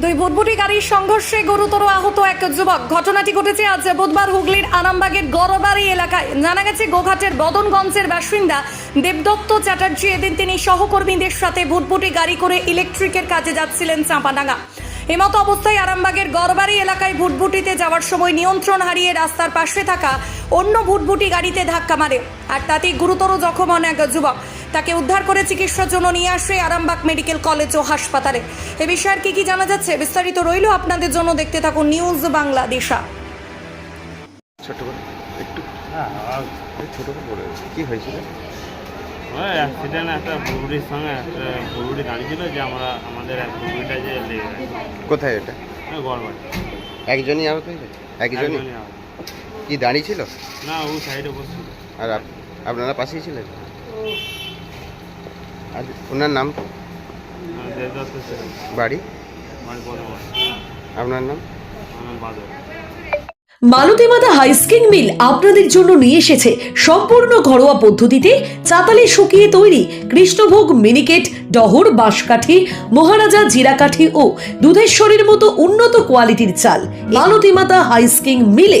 দুই ভুটভুটি গাড়ির সংঘর্ষে গুরুতর আহত এক যুবক। ঘটনাটি ঘটেছে আজ বুধবার হুগলির আরামবাগের গড়বাড়ি এলাকায়। জানা গেছে, গোঘাটের বদনগঞ্জের বাসিন্দা দেবদত্ত চ্যাটার্জি এদিন তিনি সহকর্মীদের সাথে ভুটভুটি গাড়ি করে ইলেকট্রিকের কাজে যাচ্ছিলেন চাঁপাডাঙ্গা। এমতো অবস্থায় আরামবাগের গড়বাড়ি এলাকায় ভুটভুটিতে যাওয়ার সময় নিয়ন্ত্রণ হারিয়ে রাস্তার পাশে থাকা অন্য ভুটভুটি গাড়িতে ধাক্কা মারে। আর তাতেই গুরুতর জখম হন এক যুবক। তাকে উদ্ধার করে চিকিৎসার জন্য নিয়ে আসে আরামবাগ মেডিকেল কলেজ ও হাসপাতালে। এ বিষয়ে আর কি কি জানা যাচ্ছে? বিস্তারিত রইল আপনাদের জন্য। দেখতে থাকুন নিউজ বাংলাদেশা ছোট করে একটু। হ্যাঁ ছোট করে বলে দাও। হয়েছিল? ওই অ্যাক্সিডেন্ট একটা বুড়ির সঙ্গে একটা বুড়ি দাঁড়িয়েছিল যে আমরা আমাদের এক বুড়িটা যে লেগে গেছে। কোথায় এটা? গড়বাড়ি একজনই আহত হয়েছে? একজনই? একজনই আহত। কি দাঁড়িয়ে ছিল না ও সাইডে বসছিল। আর আপ- আপনারা পাশেই ছিলেন? আর ওনার নাম? বাড়ি? আপনার নাম? বাদর মালতীমাতা হাইস্কিং মিল আপনাদের জন্য নিয়ে এসেছে সম্পূর্ণ ঘরোয়া পদ্ধতিতে চাতালে শুকিয়ে তৈরি কৃষ্ণভোগ মিনিকেট, ডহর, বাঁশকাঠি, মহারাজা জিরাকাঠি ও দুধেশ্বরীর মতো উন্নত কোয়ালিটির চাল। মালতীমাতা হাইস্কিং মিলে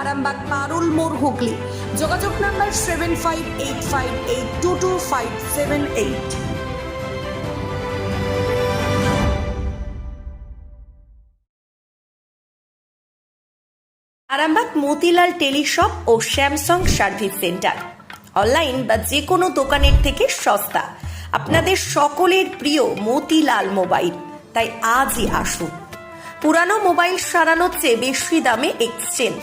আরামবাগ পারুল মোড় হুগলি। যোগাযোগ number seven five eight five eight two two five seven eight. Arambagh Motilal teleshop ও স্যামসাং সার্ভিস সেন্টার। অনলাইন বা যে কোনো দোকানের থেকে সস্তা। আপনাদের সকলের প্রিয় মতিলাল মোবাইল। তাই আজই আসুন। পুরানো মোবাইল সারানোর চেয়ে বেশি দামে এক্সচেঞ্জ।